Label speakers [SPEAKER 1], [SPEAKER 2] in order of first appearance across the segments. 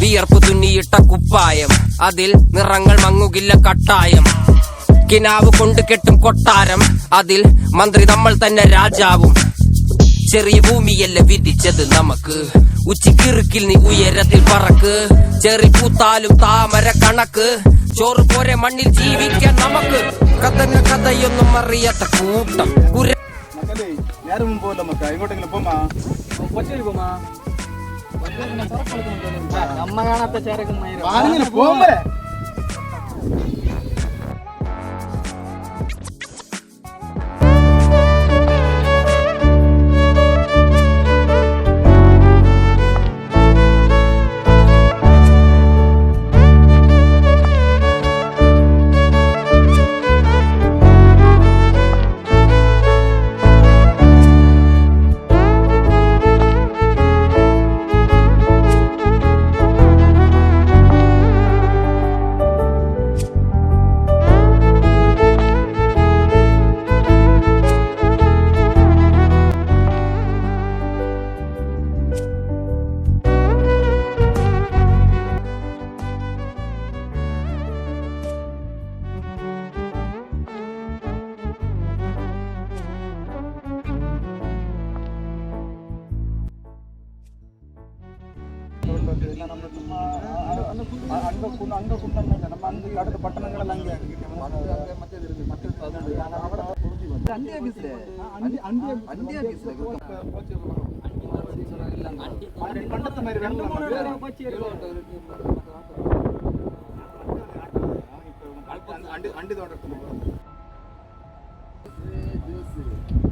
[SPEAKER 1] വിയർപ്പ് തുന്നിയിട്ട കുപ്പായം. അതിൽ നിറങ്ങൾ മങ്ങുകില്ല കട്ടായം. കിനാവ് കൊണ്ട് കെട്ടും കൊട്ടാരം. അതിൽ മന്ത്രി നമ്മൾ തന്നെ രാജാവും. ചെറിയ ഭൂമിയല്ല വിധിച്ചത് നമുക്ക്. ഉച്ചക്കിറുക്കിൽ നീ ഉയരത്തിൽ പറക്ക്. ചെറി പൂത്താലും താമര കണക്ക്. ചോറ് പോരെ മണ്ണിൽ ജീവിക്കാൻ നമുക്ക്. കഥന കഥയൊന്നും അറിയാത്ത കൂട്ടം. കുര
[SPEAKER 2] പോകാം போகல மக்கா எங்கோட்டங்கள போமா
[SPEAKER 3] பச்சடி போமா நம்ம
[SPEAKER 2] காணாத்த சேரக்கு போங்க இல்லை நம்ம சும்மா அங்கே குண்டு அங்கே குண்டம் இல்லை நம்ம அந்த அடுத்த பட்டணங்கள் அங்கே அண்டியா பீஸ்ல அண்டியா அண்டு தோட்டத்துக்கு ஜூஸ்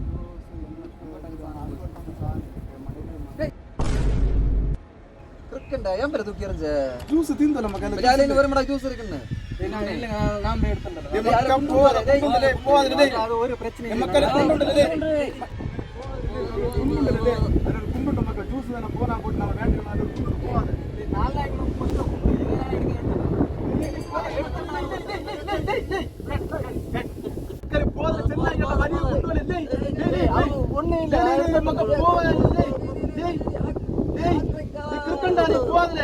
[SPEAKER 3] ഇരിക്കണ്ട ഞാൻ പേര് തൂക്കി എറിഞ്ഞ
[SPEAKER 2] ஜூஸ் தீந்து நம்ம கையில
[SPEAKER 3] രാവിലെ വരുമ്പോഴാ ജ്യൂസ് ഇരിക്കുന്നത്
[SPEAKER 2] அது ஒரு பிரச்சனை மக்கள் குண்டுண்டலே குண்டுண்டலே குண்டுண்ட மக்கள் ஜூஸ் தான போனா போட்டு நம்ம வேண்டிய நாள் குண்டு போவாது மக்கள் போதும் சென்னா இங்க வரி கொண்டு வரல டேய் டேய் டேய் ஒண்ணே இல்ல மக்கள் போவாது டேய் டேய் டேய் நீ கிறுக்கண்டா நீ போவாதல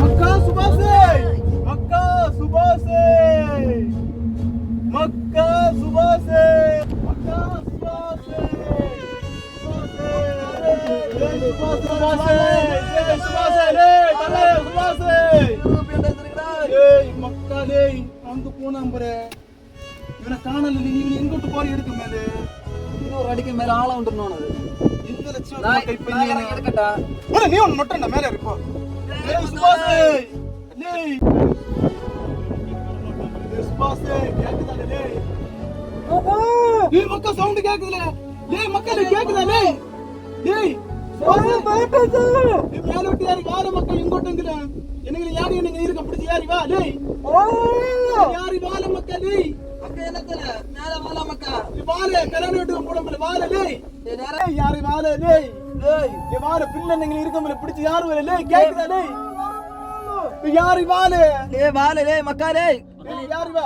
[SPEAKER 2] மக்கா சுபாசே மக்கா சுபாசே மக்கா சுபாசே மக்கா சுபாசே சுபாசே சுபாசே சுபாசே டேய் தலே சுபாசே டேய் மக்கா டேய் வந்து போனாம் பாரு இவனை காணல நீ இவனை எங்கோட்டு போற எடுக்க மேல.
[SPEAKER 3] ஒரு அடிக்கு மேல ஆளா வந்துடணும் அது.
[SPEAKER 2] இந்த லட்சம் நான் கை
[SPEAKER 3] பண்ணி எடுக்கட்டா?
[SPEAKER 2] ஒரு நீ ஒன்னு மட்டும் மேல இருப்போம் டேய் சுபாஷே கேக்குதா டேய்? ஓஹோ. நீ மக்க சவுண்ட் கேக்குதுல. டேய் மக்களே கேக்குதா டேய்? டேய். யாரு மக்கள் யாரு வாழ டேய் டேய் வாழ பிள்ளைங்க இருக்கவங்கள பிடிச்சு யாரு வரல டேய் கேக்குதா டேய் யாரு வாழ டேய் வாழ டேய் மக்கா யாரு வா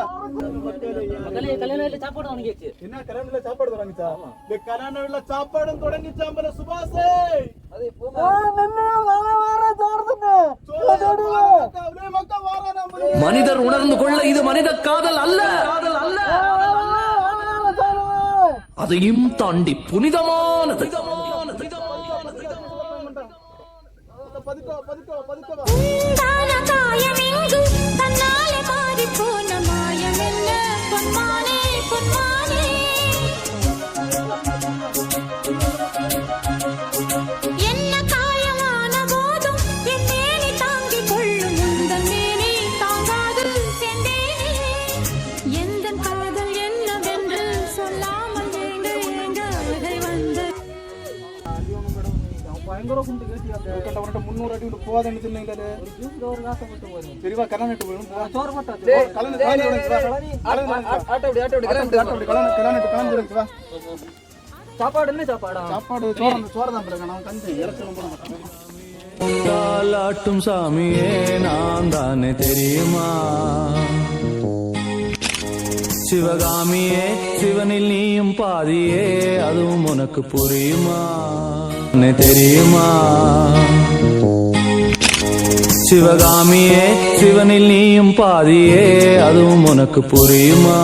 [SPEAKER 3] மக்களே கல்யாண வீட்ல சாப்பாடு
[SPEAKER 2] என்ன கல்யாண சாப்பாடு வாங்கிச்சா இந்த சாப்பாடு தொடங்கிச்சா மல சுபாஸ் அதே போ நின்னு வர வர
[SPEAKER 4] மனிதர் உணர்ந்து கொள்ள இது மனித காதல் அல்ல. அதையும் தாண்டி புனிதமானது
[SPEAKER 5] சாப்பாடு என்ன சாப்பாடா?
[SPEAKER 2] சாப்பாடு சோறு அந்த சோறு தான் பிறகு. நான் கஞ்சி இறச்சலும் போட மாட்டேன்.
[SPEAKER 6] தாலாட்டும் சாமியே நான் தானே தெரியுமா? சிவகாமியே சிவனில் நீயும் பாதியே அதுவும் உனக்கு புரியுமா? தெரியுமா? சிவகாமியே சிவனில் நீயும் பாதியே அதுவும் உனக்கு புரியுமா?